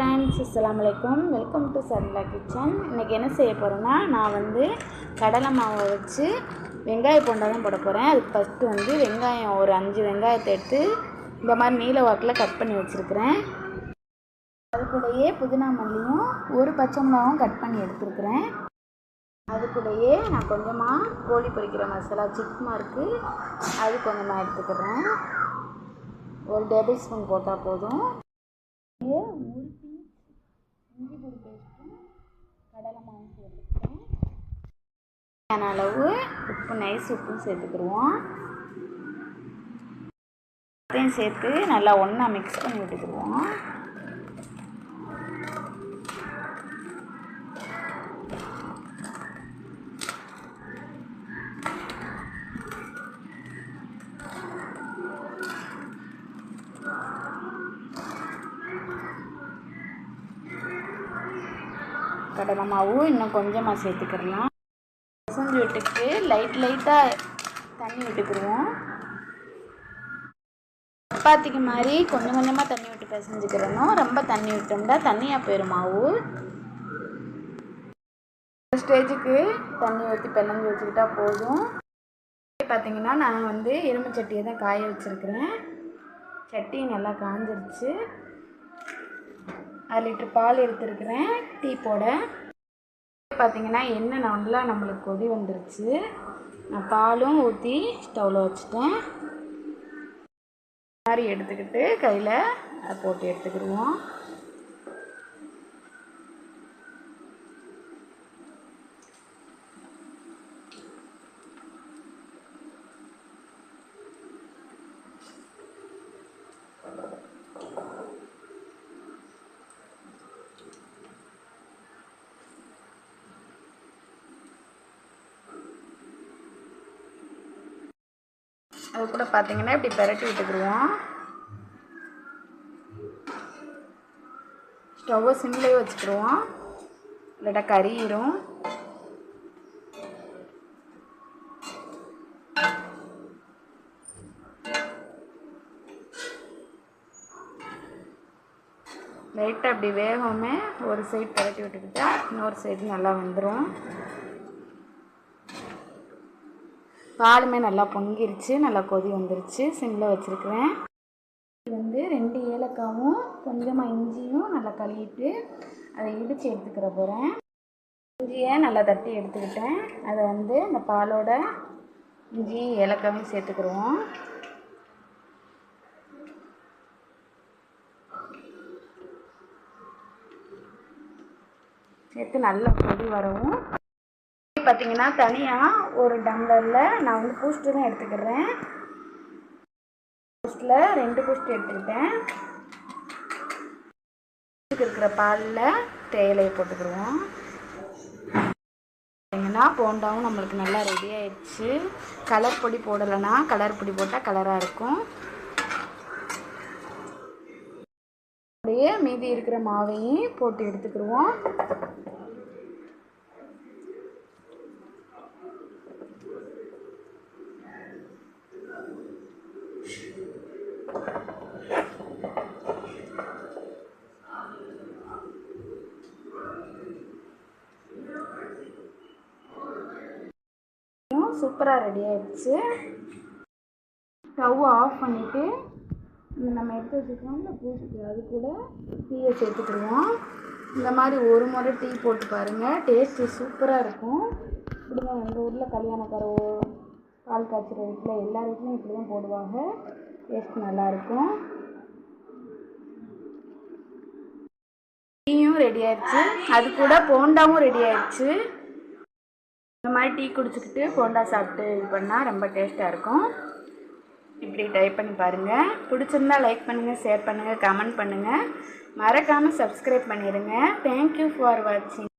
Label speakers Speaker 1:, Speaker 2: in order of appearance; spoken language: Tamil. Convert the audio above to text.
Speaker 1: ஃப்ரெண்ட்ஸ் அஸ்ஸலாமு வெல்கம் டு சர்லா கிச்சன் இன்றைக்கி என்ன செய்ய போகிறேன்னா நான் வந்து கடலை மாவை வச்சு வெங்காய போண்டா தான் போட போகிறேன் அதுக்கு ஃபஸ்ட்டு வந்து வெங்காயம் ஒரு அஞ்சு வெங்காயத்தை எடுத்து இந்த மாதிரி நீல வாக்கில் கட் பண்ணி வச்சுருக்கிறேன். அது கூடயே புதினா மல்லியும் ஒரு பச்சை மிளகாவும் கட் பண்ணி எடுத்துருக்கிறேன். அது கூடயே நான் கொஞ்சமாக கோழி பொரிக்கிற மசாலா சிக்மா இருக்குது அது கொஞ்சமாக எடுத்துக்கிறேன். ஒரு டேபிள் ஸ்பூன் போட்டால் போதும். அப்படியே உருட்டி பேஸ்ட்டும் கடலை மாவும் சேர்த்துக்கிறேன் தேவையான அளவு உப்பு நைஸ் உப்பும் சேர்த்துக்கிடுவோம். அதையும் சேர்த்து நல்லா ஒன்றா மிக்ஸ் பண்ணி விட்டுக்கிடுவோம். கடலை மாவும் இன்னும் கொஞ்சமாக சேர்த்துக்கிடலாம் பிசைஞ்சு விட்டுக்கு லைட் லைட்டாக தண்ணி விட்டுக்கிடுவோம் சப்பாத்திக்கு மாதிரி கொஞ்சம் கொஞ்சமாக தண்ணி விட்டு பிசைஞ்சுக்கிறணும். ரொம்ப தண்ணி விட்டோம்னா தண்ணியாக போயிடும் மாவு. ஸ்டேஜுக்கு தண்ணி ஊற்றி பிணைஞ்சு வச்சுக்கிட்டா போதும். பார்த்தீங்கன்னா நான் வந்து எலும்பு சட்டியை தான் காய வச்சுருக்கிறேன். சட்டி நல்லா காஞ்சிருச்சு. அரை லிட்டர் பால் எடுத்துருக்கிறேன். டீ போட. பார்த்தீங்கன்னா எண்ணெய் நல்லா நம்மளுக்கு கொதி வந்துருச்சு. நான் பாலும் ஊற்றி ஸ்டவ்வில் வச்சுட்டேன். மாதிரி எடுத்துக்கிட்டு கையில் அதை போட்டு எடுத்துக்கிடுவோம். அது கூட பார்த்தீங்கன்னா இப்படி பெரட்டி விட்டுக்குருவோம். ஸ்டவ்வை சிம்லேயே வச்சுக்கிடுவோம் இல்லாட்டா கறியிடும் லைட்டாக அப்படி வேகமே ஒரு சைடு பரட்டி விட்டுக்கிட்டா இன்னொரு சைடு நல்லா வந்துடும் பாலுமே நல்லா பொங்கிருச்சு நல்லா கொதி வந்துருச்சு. சிம்மில் வச்சுருக்குறேன். இது வந்து ரெண்டு ஏலக்காவும் கொஞ்சமாக இஞ்சியும் நல்லா கழுவிட்டு அதை இடித்து எடுத்துக்கிற போகிறேன் இஞ்சியை நல்லா தட்டி எடுத்துக்கிட்டேன். அதை வந்து இந்த பாலோட இஞ்சி ஏலக்காவும் சேர்த்துக்கிடுவோம். சேர்த்து நல்லா கொதி வரவும் பார்த்தீங்கன்னா தனியாக ஒரு டம்ளரில் நான் வந்து பூஸ்ட்டு தான் எடுத்துக்கிறேன். பூஸ்ட்டில் ரெண்டு பூஸ்ட் எடுத்துக்கிட்டேன். இருக்கிற பாலில் தேயிலையை போட்டுக்கிடுவோம். பார்த்தீங்கன்னா போண்டாவும் நம்மளுக்கு நல்லா ரெடி ஆயிடுச்சு. கலர் பொடி போடலைன்னா கலர் பொடி போட்டால் கலராக இருக்கும். அப்படியே மீதி இருக்கிற மாவையும் போட்டு எடுத்துக்கிடுவோம். சூப்பராக ரெடி ஆகிடுச்சு ஸ்டவ் ஆஃப் பண்ணிவிட்டு நம்ம எடுத்து வச்சுருக்கோம்ல பூச்சி அது கூட டீயை சேர்த்துக்கிடுவோம். இந்த மாதிரி ஒரு முறை டீ போட்டு பாருங்கள் டேஸ்ட்டு சூப்பராக இருக்கும். இப்படி தான் எங்கள் ஊரில் கல்யாணக்கார பால் காய்ச்சிற வீட்டில் எல்லா வீட்லேயும் இப்படி தான் போடுவாங்க டேஸ்ட் நல்லாயிருக்கும் டீயும் ரெடி ஆயிடுச்சு. அது கூட போண்டாவும் ரெடி ஆயிடுச்சு. இந்த மாதிரி டீ குடிச்சிக்கிட்டு போண்டா சாப்பிட்டு இது பண்ணால் ரொம்ப டேஸ்ட்டாக இருக்கும். இப்படி ட்ரை பண்ணி பாருங்கள் பிடிச்சிருந்தா லைக் பண்ணுங்கள் ஷேர் பண்ணுங்கள் கமெண்ட் பண்ணுங்கள் மறக்காமல் சப்ஸ்கிரைப் பண்ணிடுங்க தேங்க்யூ ஃபார் வாட்சிங்